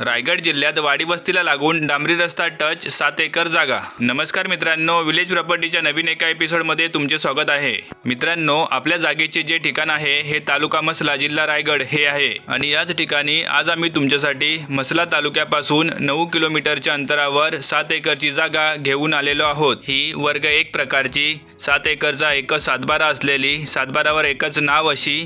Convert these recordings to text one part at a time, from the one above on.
रायगड जिल्ह्यात वाडी वस्तीला लागून डांबरी रस्ता टच सात एकर जागा. नमस्कार मित्रांनो विलेज प्रॉपर्टीच्या नवीन एका एपिसोडमध्ये तुमचे स्वागत आहे. मित्रांनो आपल्या जागेचे जे ठिकाण आहे हे तालुका मसला जिल्हा रायगड हे आहे. आणि याच ठिकाणी आज आम्ही तुमच्यासाठी मसला तालुक्यापासून नऊ किलोमीटरच्या अंतरावर सात एकरची जागा घेऊन आलेलो आहोत. ही वर्ग एक प्रकारची सात एकरचा एकच सातबारा असलेली सातबारावर एकच नाव अशी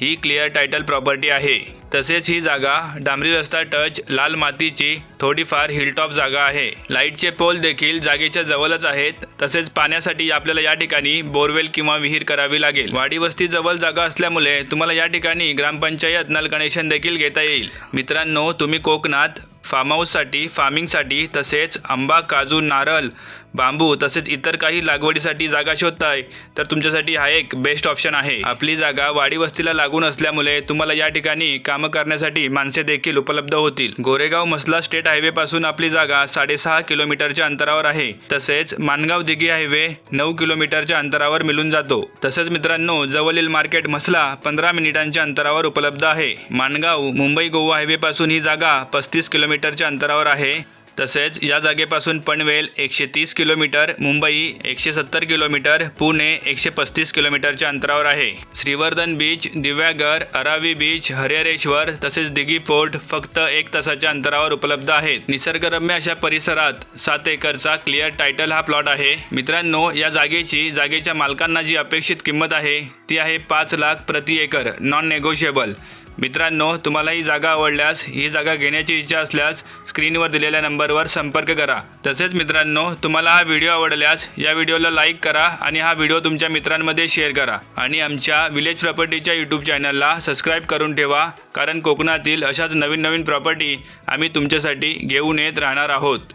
ही क्लिअर टायटल प्रॉपर्टी आहे. तसेच ही जागा डांबरी रस्ता टच लाल मातीची थोडीफार हिलटॉप जागा आहे. लाईटचे पोल देखील जागेच्या जवळच आहेत. तसेच पाण्यासाठी आपल्याला या ठिकाणी बोरवेल किंवा विहीर करावी लागेल. वाडी वस्ती जवळ जागा असल्यामुळे तुम्हाला या ठिकाणी ग्रामपंचायत नल कनेक्शन देखील घेता येईल. मित्रांनो तुम्ही कोकणात फार्म हाऊससाठी फार्मिंगसाठी तसेच आंबा काजू नारळ बांबू तसेच इतर काही लागवडीसाठी जागा शोधताय तर तुमच्यासाठी हा एक बेस्ट ऑप्शन आहे. आपली जागा वाडी वस्तीला लागून असल्यामुळे तुम्हाला या ठिकाणी कामं करण्यासाठी माणसे देखील उपलब्ध होतील. गोरेगाव मसला स्टेट हायवे पासून आपली जागा साडेसहा किलोमीटरच्या अंतरावर आहे. तसेच मानगाव दिघी हायवे नऊ किलोमीटरच्या अंतरावर मिळून जातो. तसेच मित्रांनो जवळील मार्केट मसला पंधरा मिनिटांच्या अंतरावर उपलब्ध आहे. मानगाव मुंबई गोवा हायवे पासून ही जागा पस्तीस किलोमीटरच्या अंतरावर आहे. तसेच या जागेपासून पनवेल एकशे तीस किलोमीटर मुंबई एकशे सत्तर किलोमीटर पुणे एकशे पस्तीस किलोमीटरच्या अंतरावर आहे. श्रीवर्धन बीच दिव्यागर अरावी बीच हरिहरेश्वर तसेच दिघी फोर्ट फक्त एक तासाच्या अंतरावर उपलब्ध आहेत. निसर्गरम्य अशा परिसरात सात एकरचा क्लिअर टायटल हा प्लॉट आहे. मित्रांनो या जागेची जागेच्या मालकांना जी अपेक्षित किंमत आहे ती आहे पाच लाख प्रति एकर नॉन नेगोशिएबल मित्रांनो तुम्हाला ही जागा आवडल्यास ही जागा घेण्याची इच्छा असल्यास स्क्रीनवर दिलेल्या नंबरवर संपर्क करा. तसेच मित्रांनो तुम्हाला हा व्हिडिओ आवडल्यास या व्हिडिओला लाईक करा आणि हा व्हिडिओ तुमच्या मित्रांमध्ये शेअर करा. आणि आमच्या विलेज प्रॉपर्टीच्या यूट्यूब चॅनलला सबस्क्राईब करून ठेवा कारण कोकणातील अशाच नवीन नवीन प्रॉपर्टी आम्ही तुमच्यासाठी घेऊन येत राहणार आहोत.